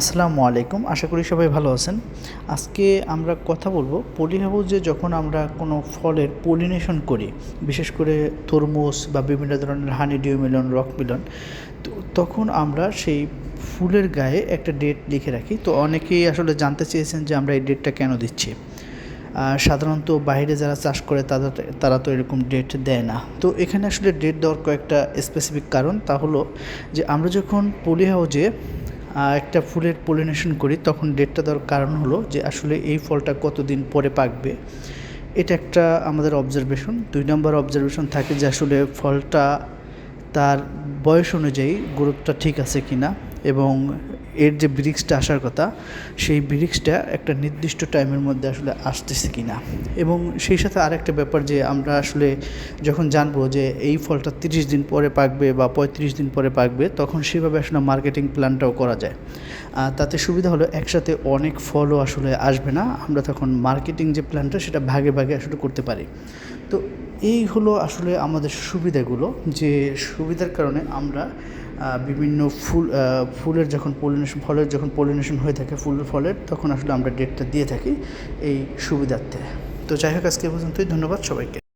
আসসালামু আলাইকুম, আশা করি সবাই ভালো আছেন। আজকে আমরা কথা বলব পলি হাউসে যখন আমরা কোনো ফলের পলিনেশন করি, বিশেষ করে তরমুজ বা বিভিন্ন ধরনের হানি ডিউ মিলন রক মিলন তো তখন আমরা সেই ফুলের গায়ে একটা ডেট লিখে রাখি। তো অনেকেই আসলে জানতে চেয়েছেন যে আমরা এই ডেটটা কেন দিচ্ছি। সাধারণত বাইরে যারা চাষ করে, তাদের, তারা তো এরকম ডেট দেয় না। তো এখানে আসলে ডেট দেওয়ার কয়েকটা স্পেসিফিক কারণ। তা হলো যে আমরা যখন পলি হাউজে একটা ফুলের পলিনেশন করি, তখন ডেটটা দেওয়ার কারণ হলো যে আসলে এই ফলটা কতদিন পরে পাকবে। এটা একটা আমাদের অবজারভেশন দুই নম্বর অবজারভেশন থাকে যে আসলে ফলটা তার বয়স অনুযায়ী গ্রোথটা ঠিক আছে কি না এবং এর যে ব্রিক্সটা আসার কথা, সেই ব্রিক্সটা একটা নির্দিষ্ট টাইমের মধ্যে আসলে আসতেছে কি না এবং সেই সাথে আরেকটা ব্যাপার যে আমরা আসলে যখন জানব যে এই ফলটা তিরিশ দিন পরে পাকবে বা পঁয়ত্রিশ দিন পরে পাকবে, তখন সেভাবে আসলে মার্কেটিং প্ল্যানটাও করা যায়। তাতে সুবিধা হলো একসাথে অনেক ফলও আসলে আসবে না। আমরা তখন মার্কেটিং যে প্ল্যানটা সেটা ভাগে ভাগে আসলে করতে পারি। তো এই হলো আসলে আমাদের সুবিধাগুলো, যে সুবিধার কারণে আমরা বিভিন্ন ফুল ফুলের যখন পলিনেশন ফলের যখন পলিনেশন হয়ে থাকে ফুলের ফলের, তখন আসলে আমরা ডেটটা দিয়ে থাকি এই সুবিধার্থে। তো যাই হোক, আজকে পর্যন্তই। ধন্যবাদ সবাইকে।